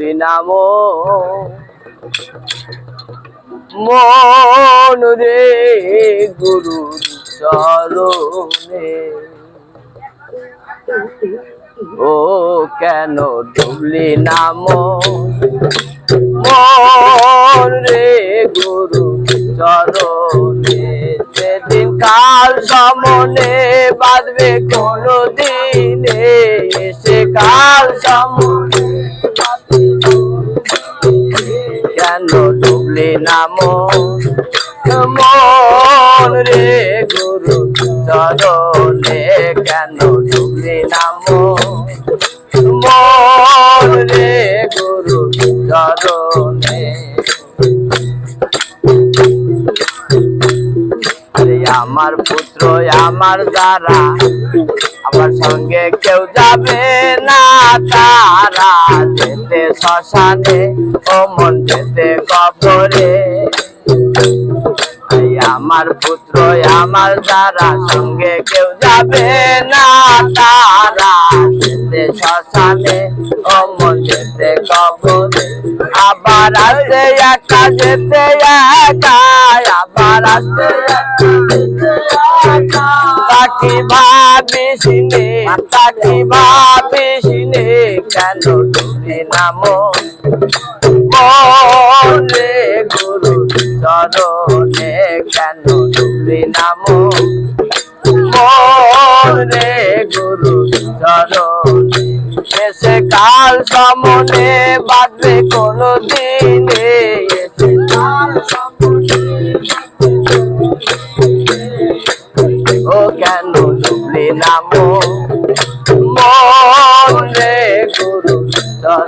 ডুবলি নাম। মন রে গুরু চরণে। ও কেন ডুবলি নাম? মন রে গুরু চরণে। সেদিন কাল সমনে বাঁধবে কোনো দিনে, সে কাল সমনে নাম মন রে গুরু, চরণে কেন ডুবলি নাম মন? রে গুরু, চরণে। আমার পুত্র, আমার দ্বারা আমার সঙ্গে কেউ যাবে না, তারা যেতে শ্মশানে ও মন যেতে কবরে। আমার পুত্র আমার দ্বারা সঙ্গে কেউ যাবে না, তারা যেতে শ্মশানে ও মন যেতে কবরে। আবার আসতে একা, যেতে একা আবার আসতে একা, যেতে একা তাকি ভাবিস নে তাকি ভাবিস নে কেন তুমি নাম? মনে গুরু চরণে কেন তুমি নাম? মনে গুরু চরণে, এসে কাল সমনে বাঁধবে কোনো দিনে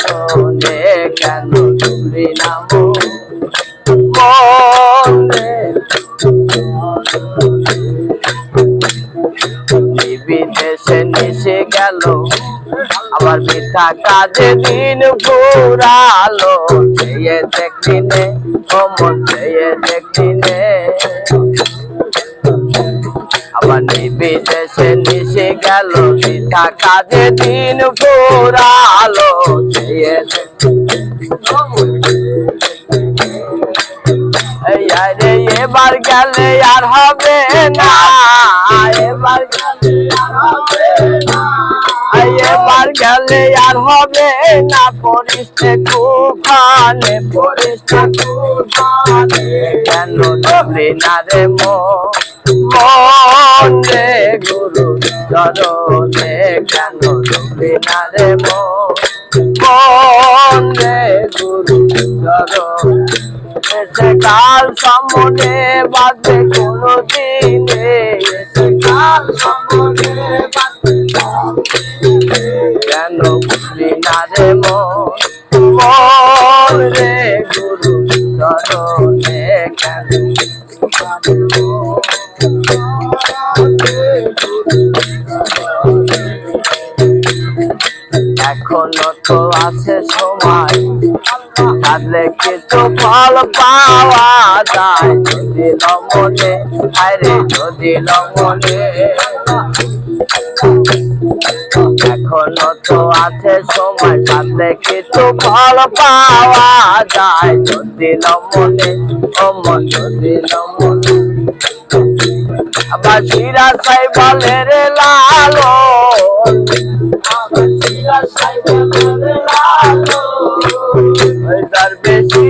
চরণে কেন ডুবলি নাম? মনে বিদেশে নিশে গেল, আবার মিথ্যা কাজে দিন পুরালো চেয়ে দেখলি নে ও মন চেয়ে দেখলি আবার বিদেশে নিশে গেল, মিথ্যা কাজে দিন পুরালো এবার গেলে আর হবে না। এবার গেলে আর হবে না। এবার গেলে আর হবে না। পরিষ্ঠে তুফানে পরিষ্ঠে তুফানে। কেন ডুবলি না রে মন গুরু চরণে। কেন ডুবলি না রে মন গুরু চরণে। কাল সমনে বাজে কোনো দিনে কাল সমনে বাজে কেন বুঝলি না রে মন? রে গুরু চরণে কেন এখনও তো আছে সময়। কাঁদলে কিছু ফল পাওয়া যায়। যদি লমনে আরে যদি লমনে এখনও তো আছে সময় কাঁদলে কিছু ফল পাওয়া যায়। যদি লমনে অমন যদি লমনে আবার শিরা সাই বলে রে লালো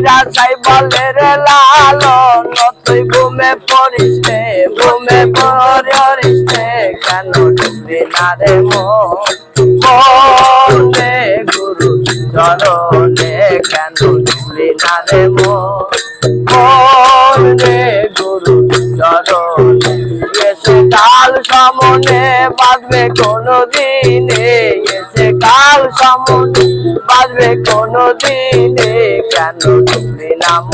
বেশিরা সাই বলে রে লালো নতুই ঘুমে পড়িস রে, ঘুমে পড়িস রে। কেন ডুবলি না রে মনে? গুরু চরণে কেন ডুবলি না রে মনে গুরু চরণে এসে কাল সমনে বাঁধবে কোনো দিনে, এসে কাল সমনে বাঁধবে কোনো দিনে কেন তুমি নাম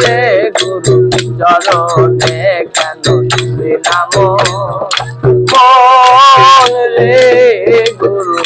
রে গুরু চরণে কেন তুমি নাম রে গুরু